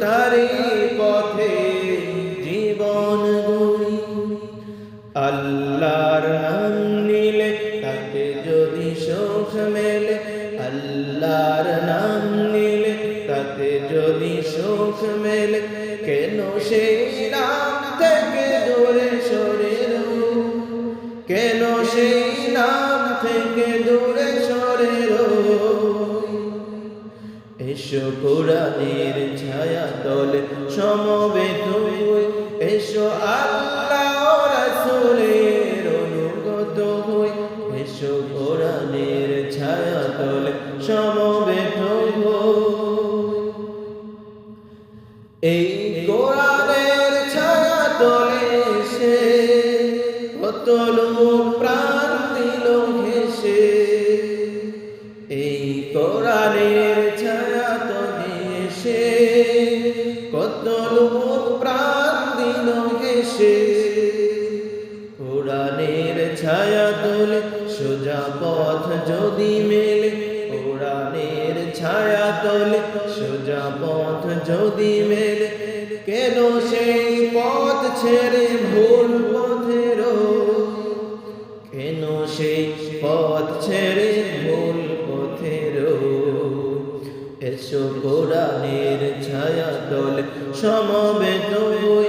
তারি পথে জীবন গড়ি আল্লাহর নাম নিলে তাকে যদি সুখ মেলে, আল্লাহর নাম নিলে তাতে যদি সুখ মেলে, কেন সেই নাম থেকে দূরে সরে? কেন সেই নাম থেকে দূরে সরে রই? এসো কোরআনের ছায়া তলে সমবেত হই এসো আল্লাহ রাসূলের অনুগত হই এসো কোরআনের ছায়া তলে সমবেত এই কোরআনের ছায়া তলে এসে কত লোক ঘেসে কোরআনের ছায়া তোলে, সোজা পথ যদি মেলে, কোরআনের ছায়া তোলে, সোজা পথ যদি মেলে, কেন সেই পথ ছেড়ে ভুল পথে রই? কেন সেই পথ ছেড়ে ভুল পথে রই? এসো কোরআনের ছায়া তোলে, সমবেত হই